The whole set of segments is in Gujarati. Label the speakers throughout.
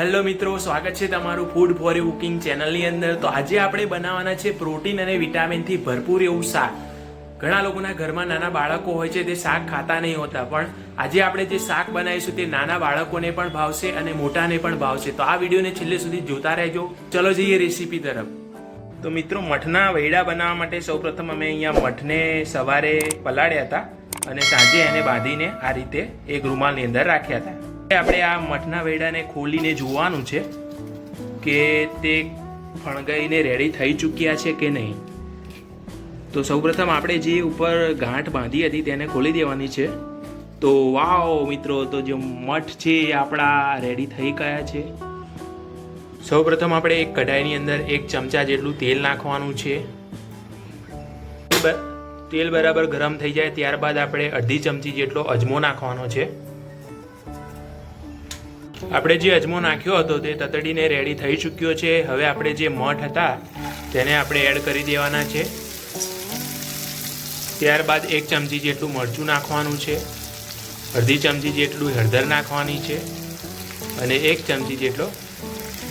Speaker 1: હેલો મિત્રો, સ્વાગત છે તમારું ફૂડ ફોર કુકિંગ ચેનલની અંદર. તો આજે આપણે બનાવવાના છે પ્રોટીન અને વિટામિનથી ભરપૂર એવું શાક. ઘણા લોકોના ઘરમાં નાના બાળકો હોય છે, તે શાક ખાતા નહીં હોતા, પણ આજે આપણે જે શાક બનાવીશું તે નાના બાળકોને પણ ભાવશે અને મોટાને પણ ભાવશે. તો આ વિડીયોને છેલ્લે સુધી જોતા રહેજો. ચલો જઈએ રેસીપી તરફ. તો મિત્રો, મઠના વૈડા બનાવવા માટે સૌપ્રથમ અમે અહીંયા મઠને સવારે પલાળ્યા હતા અને સાંજે એને બાંધીને આ રીતે એક રૂમાલની અંદર રાખ્યા હતા. આપણે આ મઠના વેડાને ખોલીને જોવાનું છે કે તે ફણગાઈને રેડી થઈ ચૂક્યા છે કે નહીં. તો સૌપ્રથમ આપણે જે ઉપર ગાંઠ બાંધી હતી તેને ખોલી દેવાની છે. તો વાવ મિત્રો, તો જે મઠ છે એ આપણા રેડી થઈ ગયા છે. સૌપ્રથમ આપણે એક કઢાઈની અંદર એક ચમચા જેટલું તેલ નાખવાનું છે. તેલ બરાબર ગરમ થઈ જાય ત્યારબાદ આપણે અડધી ચમચી જેટલો અજમો નાખવાનો છે. આપણે જે અજમો નાખ્યો હતો તે તતડીને રેડી થઈ ચૂક્યો છે. હવે આપણે જે મઠ હતા, તેને આપણે એડ કરી દેવાના છે. ત્યારબાદ એક ચમચી જેટલું મરચું નાખવાનું છે. અડધી ચમચી જેટલું હળદર નાખવાની છે અને એક ચમચી જેટલો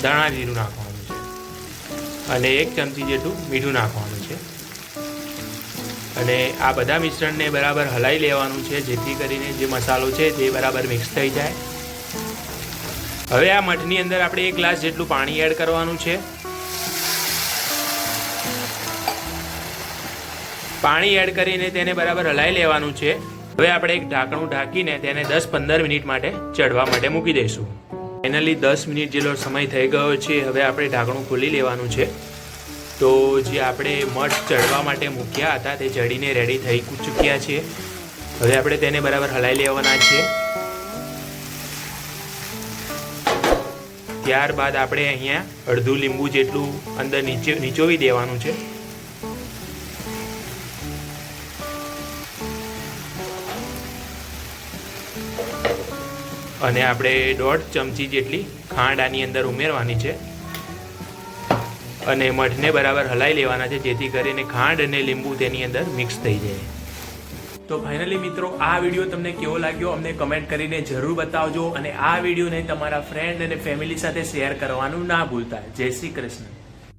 Speaker 1: દાણા જીરું નાખવાનું છે. અને એક ચમચી જેટલું મીઠું નાખવાનું છે. અને આ બધા મિશ્રણને બરાબર હલાવી લેવાનું છે, જેથી કરીને જે મસાલો છે તે બરાબર મિક્સ થઈ જાય. હવે આ મઠની અંદર આપણે એક ગ્લાસ જેટલું પાણી એડ કરવાનું છે. પાણી એડ કરીને તેને બરાબર હલાવી લેવાનું છે. હવે આપણે એક ઢાંકણું ઢાંકીને તેને દસ પંદર મિનિટ માટે ચડવા માટે મૂકી દઈશું. ફાઇનલી દસ મિનિટ જેટલો સમય થઈ ગયો છે, હવે આપણે ઢાંકણું ખોલી લેવાનું છે. તો જે આપણે મઠ ચડવા માટે મૂક્યા હતા તે ચડીને રેડી થઈ ચૂક્યા છે હવે આપણે તેને બરાબર હલાવી લેવાના છે ત્યારબાદ આપણે અહીંયા અડધું લીંબુ જેટલું અંદર નીચે નીચોવી દેવાનું છે. અને આપણે દોઢ ચમચી જેટલી ખાંડ આની અંદર ઉમેરવાની છે. અને મઠને બરાબર હલાવી લેવાના છે, જેથી કરીને ખાંડ અને લીંબુ તેની અંદર મિક્સ થઈ જાય. તો ફાઇનલી મિત્રો, આ વીડિયો તમને કેવો લાગ્યો અમને કમેન્ટ કરીને જરૂર બતાવજો અને આ વિડીયોને તમારા ફ્રેન્ડ અને ફેમિલી સાથે શેર કરવાનું ના ભૂલતા. જય શ્રી કૃષ્ણ.